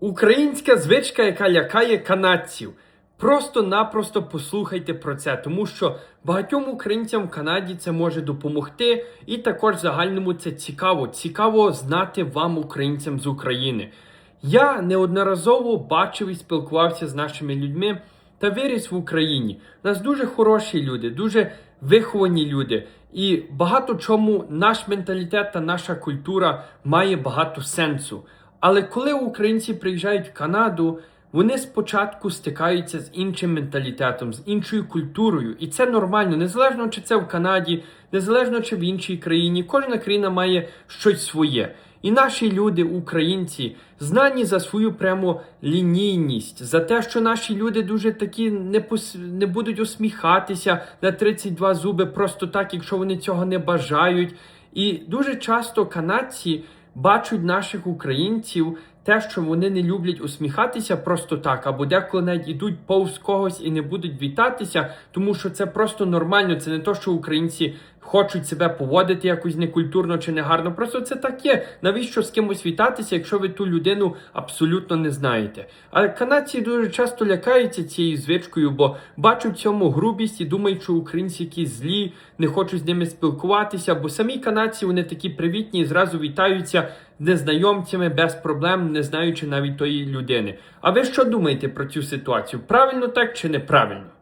Українська звичка, яка лякає канадців. Просто-напросто послухайте про це, тому що багатьом українцям в Канаді це може допомогти, і також загальному це цікаво. Цікаво знати вам, українцям з України. Я неодноразово бачив і спілкувався з нашими людьми та виріс в Україні. У нас дуже хороші люди, дуже виховані люди. І багато чому наш менталітет та наша культура має багато сенсу. Але коли українці приїжджають в Канаду, вони спочатку стикаються з іншим менталітетом, з іншою культурою, і це нормально, незалежно чи це в Канаді, незалежно чи в іншій країні. Кожна країна має щось своє. І наші люди, українці, знані за свою прямо лінійність, за те, що наші люди дуже такі не пос... не будуть усміхатися на 32 зуби просто так, якщо вони цього не бажають. І дуже часто канадці бачать наших українців те, що вони не люблять усміхатися просто так, або деколи навіть ідуть повз когось і не будуть вітатися, тому що це просто нормально. Це не то, що українці хочуть себе поводити якось некультурно чи негарно. Просто це так є. Навіщо з кимось вітатися, якщо ви ту людину абсолютно не знаєте? Але канадці дуже часто лякаються цією звичкою, бо бачать цьому грубість і думають, що українці якісь злі, не хочуть з ними спілкуватися, бо самі канадці вони такі привітні і зразу вітаються незнайомцями без проблем, не знаючи навіть тої людини. А ви що думаєте про цю ситуацію? Правильно так чи неправильно?